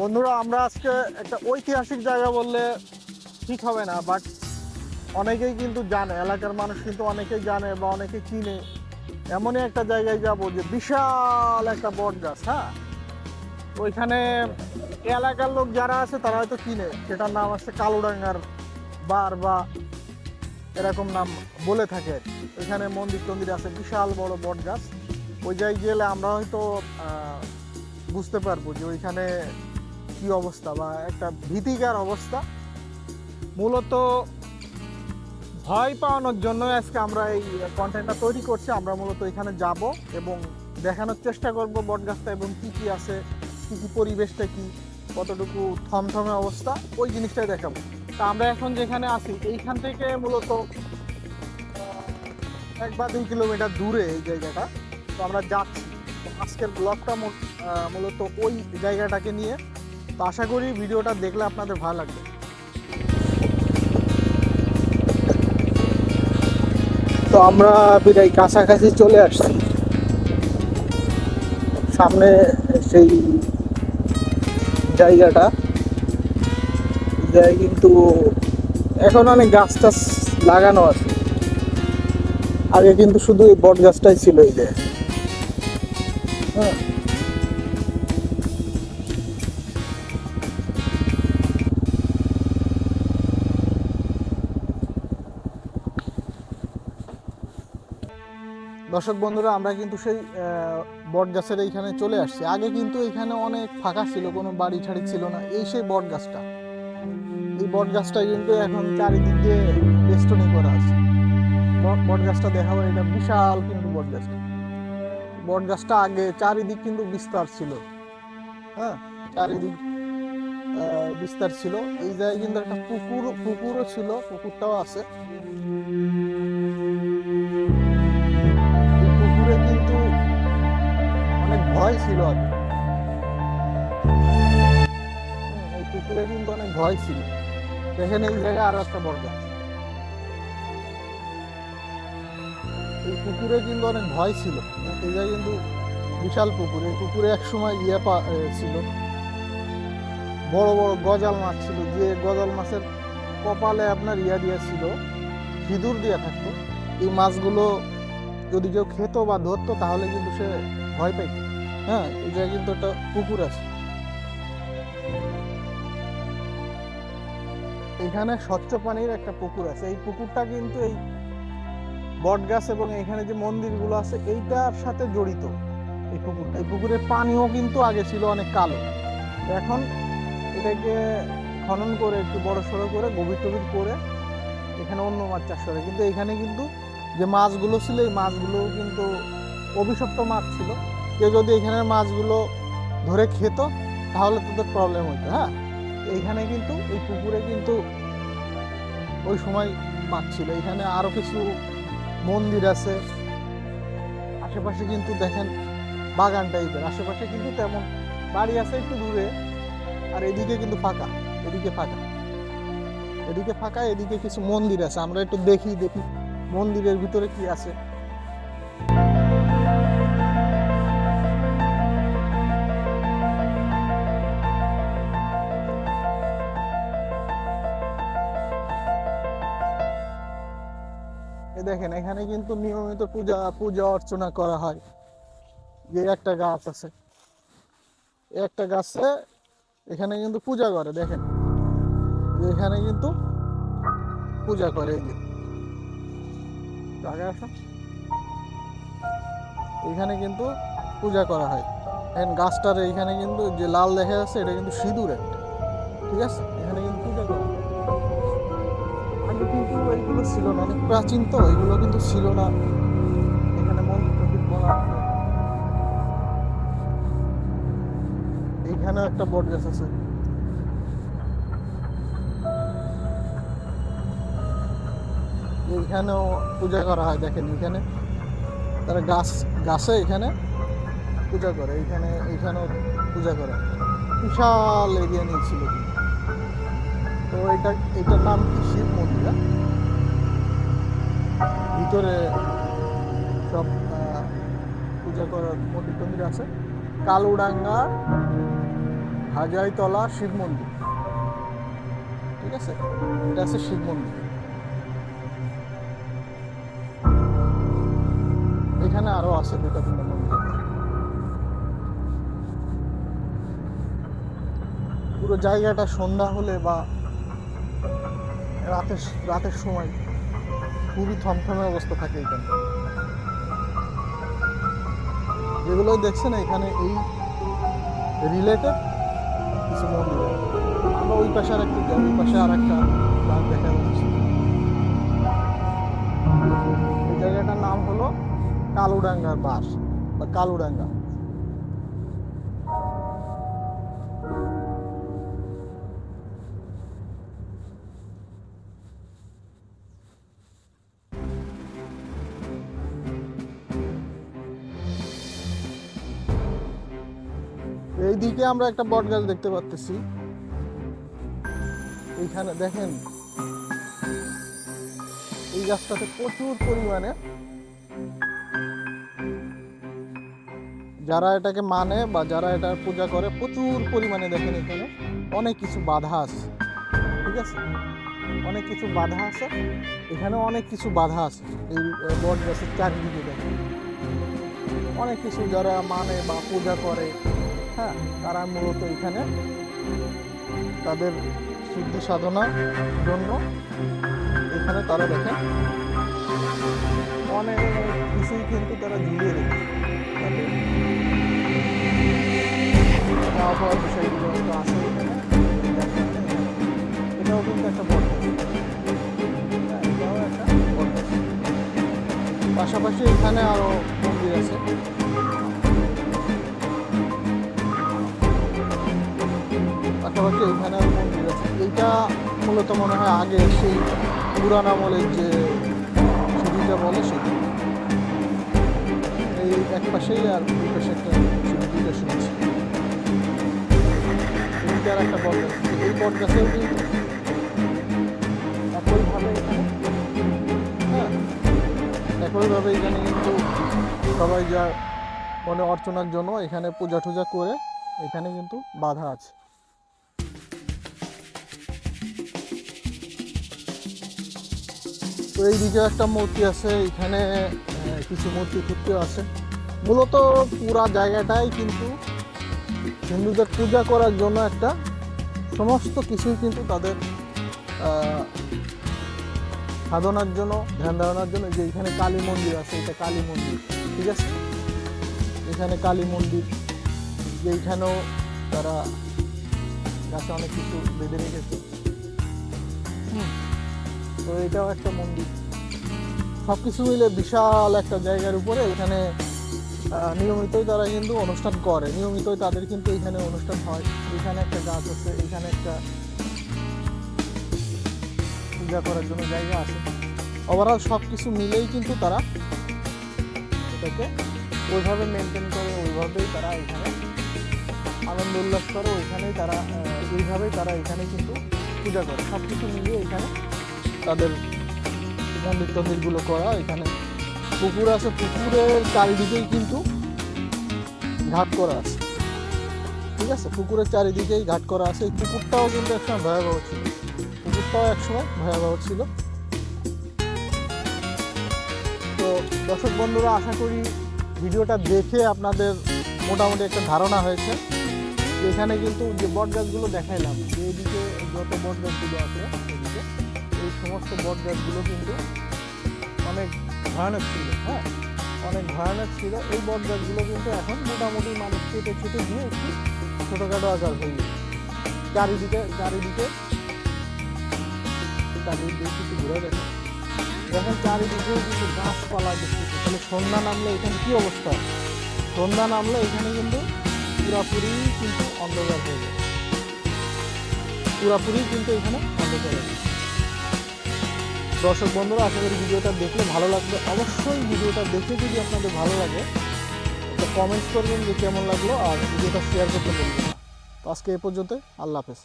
বন্ধুরা, আমরা আজকে একটা ঐতিহাসিক জায়গা বললে ঠিক হবে না বাট অনেকেই কিন্তু জানে, এলাকার মানুষ কিন্তু অনেকেই জানে বা অনেকে চিনে। এমনই একটা জায়গায় যাব যে বিশাল একটা বট গাছ হ্যাঁ? ওইখানে এলাকার লোক যারা আছে, তারা হয়তো চিনে। সেটার নাম আছে কালুডাঙ্গার বার বা এরকম নাম বলে থাকে। এখানে মন্দির টন্দির আছে, বিশাল বড় বট গাছ। ওই জায়গায় গেলে আমরা হয়তো বুঝতে পারব যে ওইখানে কি অবস্থা বা একটা ভীতিকার অবস্থা? মূলত ভয় পাওয়ানোর জন্য আজকে আমরা এই কন্টেন্টটা তৈরি করছি। আমরা মূলত এখানে যাব এবং দেখানোর চেষ্টা করব বটগাছটা এবং কী কী আছে, কী কী পরিবেশটা কী, কতটুকু থমথমে অবস্থা, ওই জিনিসটাই দেখাবো। তা আমরা এখন যেখানে আছি, এইখান থেকে মূলত এক বা দুই কিলোমিটার দূরে এই জায়গাটা। তো আমরা যাচ্ছি। আজকের ব্লগটা মূ- মূলত ওই জায়গাটাকে নিয়ে। তো আশা করি ভিডিওটা দেখলে আপনাদের ভালো লাগবে। তো আমরা প্রায় কাছাকাছি চলে আসছি। সামনে সেই জায়গাটা। জায়গায় কিন্তু এখন অনেক গাছ টাছ লাগানো আছে। আগে কিন্তু শুধু এই বট গাছটাই ছিল এই যে দর্শক বন্ধুরা, আমরা কিন্তু সেই বট গাছের এইখানে চলে আসছি। আগে কিন্তু এখানে অনেক ফাঁকা ছিল, কোনো বাড়ি ঠাড়ি ছিল না। এই সেই বট গাছটা এই বট গাছটা কিন্তু এখন চারিদিক দিয়ে বেষ্টনী করা আছে। বট- বট গাছটা দেখাবো, এটা বিশাল কিন্তু বট গাছটা বট গাছটা আগে চারিদিক কিন্তু বিস্তার ছিল। হ্যাঁ চারিদিক বিস্তার ছিল। এই জায়গায় কিন্তু একটা পুকুর পুকুরও ছিল, পুকুরটাও আছে। ভয় ছিল আগে হুম, এই পুকুরে কিন্তু অনেক ভয় ছিল। দেখেন এই জায়গায় আরও একটা বড় গাছ। এই পুকুরে কিন্তু অনেক ভয় ছিল। এই জায়গায় কিন্তু বিশাল পুকুর। এই পুকুরে এক সময় ইয়ে পা- ছিল। বড় বড় গজাল মাছ ছিল। যে গজাল মাছের কপালে আপনার ইয়া দিয়া ছিল সিঁদুর দিয়া থাকতো। এই মাছগুলো যদি কেউ খেত বা ধরতো তাহলে কিন্তু সে ভয় পাইত। হ্যাঁ এই জায়গায় কিন্তু একটা পুকুর আছে। এখানে স্বচ্ছ পানির একটা পুকুর আছে। এই পুকুরটা কিন্তু এই বট গাছ এবং এখানে যে মন্দিরগুলো আছে, এইটার সাথে জড়িত। এই পুকুরটা। এই পুকুরের পানিও কিন্তু আগে ছিল অনেক কালো। এখন এটাকে খনন করে একটু বড় সড়ো করে, গভীর টভীর করে এখানে অন্য মাছ চাষ করে। কিন্তু এখানে কিন্তু যে মাছগুলো ছিল, এই মাছগুলো কিন্তু অভিশপ্ত মাছ ছিল। কেউ যদি এখানের মাছগুলো ধরে খেত, তাহলে তাদের প্রবলেম হতো হ্যাঁ? এইখানে কিন্তু, এই পুকুরে কিন্তু ওই সময় মাছ ছিল। এখানে আরও কিছু মন্দির আছে। আশেপাশে কিন্তু দেখেন বাগান টাইপের। আশেপাশে কিন্তু তেমন বাড়ি আছে একটু দূরে। আর এদিকে কিন্তু ফাঁকা, এদিকে ফাঁকা। এদিকে ফাঁকা, এদিকে কিছু মন্দির আছে। আমরা একটু দেখি দেখি মন্দিরের ভিতরে কি আছে। দেখেন, এখানে কিন্তু নিয়মিত পূজা পূজা অর্চনা করা হয়। যে একটা গাছ আছে একটা গাছে এখানে কিন্তু পূজা করে, দেখেন। এখানে কিন্তু পূজা করে। এই যে এখানে কিন্তু পূজা করা হয়। এখন গাছটার এইখানে কিন্তু যে লাল দেখা যাচ্ছে, এটা কিন্তু সিঁদুর একটা ঠিক আছে? এখানে কিন্তু পূজা করা। আগে কিন্তু এইগুলো ছিল না, অনেক প্রাচীন তো, এগুলো কিন্তু ছিল না। এখানে মন্দির করা আছে। একটা বট গাছ আছে। এইখানেও পূজা করা হয়, দেখেন এখানে। তারা গাছ, গাছে এখানে পূজা করে এইখানে এইখানেও পূজা করে। বিশাল এরিয়া নিয়েছিল কিন্তু। তো এটা, এটার নাম কি? শিব মন্দির হ্যাঁ? ভিতরে সব পূজা করার মন্দির টন্দির আছে। কালুডাঙ্গা হাজারিতলা শিব মন্দির। ঠিক আছে? এটা আছে শিব মন্দির। এখানে আরও আছে দুটা তিনটা মন্দির। পুরো জায়গাটা সন্ধ্যা হলে বা রাতের রাতের সময় খুবই থমথমে অবস্থা থাকে এখানে। যেগুলো দেখছেন এখানে এই রিলেটেড কিছু মন্দির আমরা ওই পাশে আর একটু ওই পাশে আর একটা বাঘ দেখা যাচ্ছে। এই জায়গাটার নাম হলো কালুডাঙ্গার বাস বা কালুডাঙ্গা। এইদিকে আমরা একটা বট গাছ দেখতে পাচ্তেছি এইখানে দেখেন, এই গাছটাতে প্রচুর পরিমাণে যারা এটাকে মানে বা যারা এটার পূজা করে, প্রচুর পরিমাণে দেখেন এখানে অনেক কিছু বাধা আছে। ঠিক আছে? অনেক কিছু বাধা আছে। এখানে অনেক কিছু বাধা আছে, এই বট গাছের চারিদিকে দেখেন। অনেক কিছু যারা মানে বা পূজা করে হ্যাঁ তারা মূলত এখানে তাদের সিদ্ধি সাধনার জন্য এখানে তারা দেখেন অনেক কিছুই কিন্তু তারা ঝুলিয়ে রেখেছে। বিষয়গুলো এটাও কিন্তু একটা হ্যাঁ, একটা বড় পাশাপাশি এখানে আরও মন্দির আছে। পাশাপাশি এখানে মন্দির আছে এইটা মূলত মনে হয় আগে সেই পুরান আমলের যে ছবিটা বলে সেটি। এই এক পাশেই আর দুই পাশে একটা সিঁড়িটা শুনেছি। এইটার একটা বট এই বট কিন্তু একইভাবে এখানে? হ্যাঁ একইভাবে এখানে কিন্তু সবাই যা মনে অর্চনার জন্য এখানে পূজা টুজা করে এখানে কিন্তু বাধা আছে। তো এই দিকে একটা মূর্তি আছে, এখানে কিছু মূর্তি টুর্তিও আছে মূলত পুরা জায়গাটাই কিন্তু হিন্দুদের পূজা করার জন্য একটা সমস্ত কিছুই কিন্তু তাদের সাধনার জন্য, ধ্যান ধারণার জন্য যে এখানে কালী মন্দির আছে, এটা কালী মন্দির, ঠিক আছে? এখানে কালী মন্দির যে এইখানেও তারা গাছে অনেক কিছু বেঁধে রেখেছে। তো এটাও একটা মন্দির। সব কিছু মিলে বিশাল একটা জায়গার উপরে এখানে নিয়মিতই তারা কিন্তু অনুষ্ঠান করে। নিয়মিতই তাদের কিন্তু এখানে অনুষ্ঠান হয়। এখানে একটা গাছ আছে, এখানে একটা পূজা করার জন্য জায়গা আছে। ওভারঅল সব কিছু মিলেই কিন্তু তারা এটাকে ওইভাবে মেনটেন করে, ওইভাবেই তারা এখানে আনন্দ উল্লাস করে, ওইখানেই তারা এইভাবেই তারা এখানে কিন্তু পূজা করে। সব কিছু মিলিয়ে এখানে তাদের মন্দির টন্দিরগুলো করা, এখানে পুকুর আছে, পুকুরের চারিদিকেই কিন্তু ঘাট করা আছে। ঠিক আছে? পুকুরের চারিদিকেই ঘাট করা আছে। এই পুকুরটাও কিন্তু একসময় ভয়াবহ ছিল। পুকুরটাও একসময় ভয়াবহ ছিল। তো দর্শক বন্ধুরা, আশা করি ভিডিওটা দেখে আপনাদের মোটামুটি একটা ধারণা হয়েছে। এখানে কিন্তু যে বট গাছগুলো দেখাইলাম যে এদিকে যত বট গাছগুলো আছে, এদিকে সমস্ত বট গাছগুলো কিন্তু অনেক ভয়ানক ছিল হ্যাঁ? অনেক ভয়ানক ছিল। এই বট গাছগুলো কিন্তু এখন মোটামুটি মানুষ কেটে ছুটে দিয়ে একটু ছোটোখাটো আকার হয়ে গেছে। চারিদিকে চারিদিকে চারিদিকে কিছু ঘুরে দেখেন দেখেন চারিদিকেও কিন্তু গাছপালা দেখতেছে তাহলে সন্ধ্যা নামলে এখানে কি অবস্থা? সন্ধ্যা নামলে এখানে কিন্তু পুরাপুরি কিন্তু অন্ধকার হয়ে যায় পুরাপুরি কিন্তু এখানে অন্ধকার হয়ে যায় দর্শক বন্ধুরা, আশা করি ভিডিওটা দেখলে ভালো লাগবে। অবশ্যই ভিডিওটা দেখে যদি আপনাদের ভালো লাগে, তো কমেন্টস করবেন যে কেমন লাগল আর ভিডিওটা শেয়ার করতে বলবেন তো আজকে এ পর্যন্ত আল্লাহ হাফেজ।